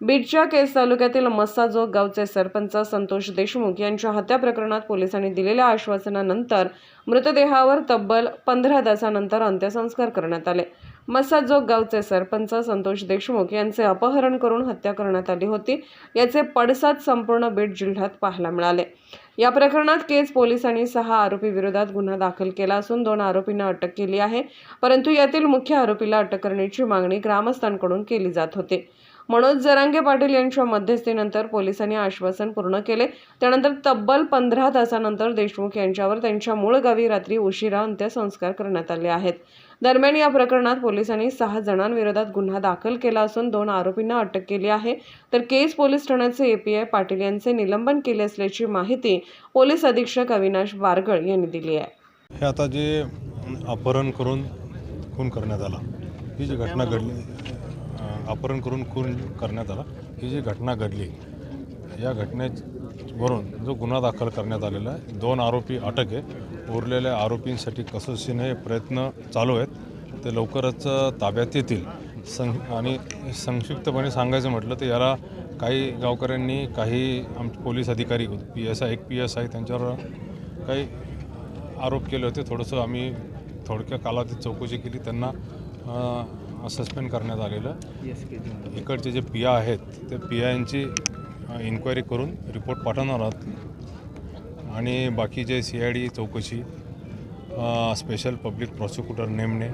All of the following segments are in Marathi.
बीडच्या केस तालुक्यातील मस्साजोग गावचे सरपंच संतोष देशमुख यांच्या हत्या प्रकरणात पोलिसांनी दिलेल्या आश्वासनानंतर मृतदेहावर तब्बल पंधरा तासानंतर अंत्यसंस्कार करण्यात आले. मस्साजोग गावचे सरपंच संतोष देशमुख यांचे अपहरण करून हत्या करण्यात आली होती. याचे पडसाद संपूर्ण बीड जिल्ह्यात पाहायला मिळाले. या प्रकरणात केज पोलिसांनी सहा आरोपी विरोधात गुन्हा दाखल केला असून दोन आरोपींना अटक केली आहे. परंतु यातील मुख्य आरोपीला अटक करण्याची मागणी ग्रामस्थांकडून केली जात होती. मनोज जरांगे पाटील यांच्या मध्यस्थीनंतर पोलिसांनी आश्वासन पूर्ण केले. त्यानंतर तब्बल पंधरा तासानंतर देशमुख यांच्यावर त्यांच्या मूळ गावी रात्री उशिरा अंत्यसंस्कार करण्यात आले आहेत. दरम्यान या प्रकरणात पोलिसांनी सहा जणांविरोधात गुन्हा दाखल केला असून दोन आरोपींना अटक केली आहे. तर केज पोलीस ठाण्याचे एपीआय पाटील यांचे निलंबन केले असल्याची माहिती पोलीस अधीक्षक अविनाश बारगळ यांनी दिली आहे. हे आता जे अपहरण करून खून करण्यात आला ही जी घटना घडली अपहरण करून खून करण्यात आला. ही जी घटना घडली या घटनेवरून जो गुन्हा दाखल करण्यात आलेला आहे दोन आरोपी अटक आहे. उरलेल्या आरोपींसाठी कसोशीने प्रयत्न चालू आहेत. ते लवकरच ताब्यात येतील. सं आणि संक्षिप्तपणे सांगायचं म्हटलं तर याला काही गावकऱ्यांनी काही आम पोलीस अधिकारी पी एस आय एक पी एस आय त्यांच्यावर काही आरोप केले होते. थोडंसं आम्ही थोडक्या कालावधीत चौकशी केली. त्यांना सस्पेंड करण्यात आलेलं. इकडचे जे पी आय आहेत ते पी आयांची इन्क्वायरी करून रिपोर्ट पाठवणार आहोत. आणि बाकी जे सी आय डी चौकशी स्पेशल पब्लिक प्रॉसिक्युटर नेमणे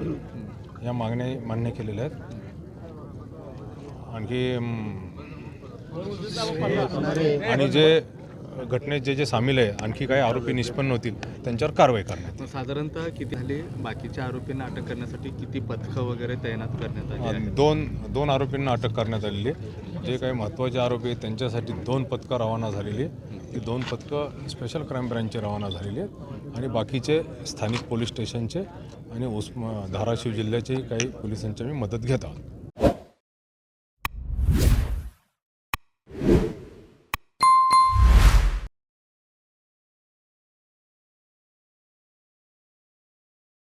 या मागण्या मान्य केलेल्या आहेत. आणखी आणि जे घटनेत जे जे सामील आहे आणखी काही आरोपी निष्पन्न होतील त्यांच्यावर कारवाई करण्यात साधारणतः किती झाले? बाकीच्या आरोपींना अटक करण्यासाठी किती पथकं वगैरे तैनात करण्यात आली दोन दोन आरोपींना अटक करण्यात आलेली आहे. जे काही महत्त्वाचे आरोपी आहेत त्यांच्यासाठी दोन पथकं रवाना झालेली ती दोन पथकं स्पेशल क्राईम ब्रँचचे रवाना झालेली आहेत. आणि बाकीचे स्थानिक पोलीस स्टेशनचे आणि उस्म धाराशिव जिल्ह्याचे काही पोलिसांची आम्ही मदत घेत आहोत.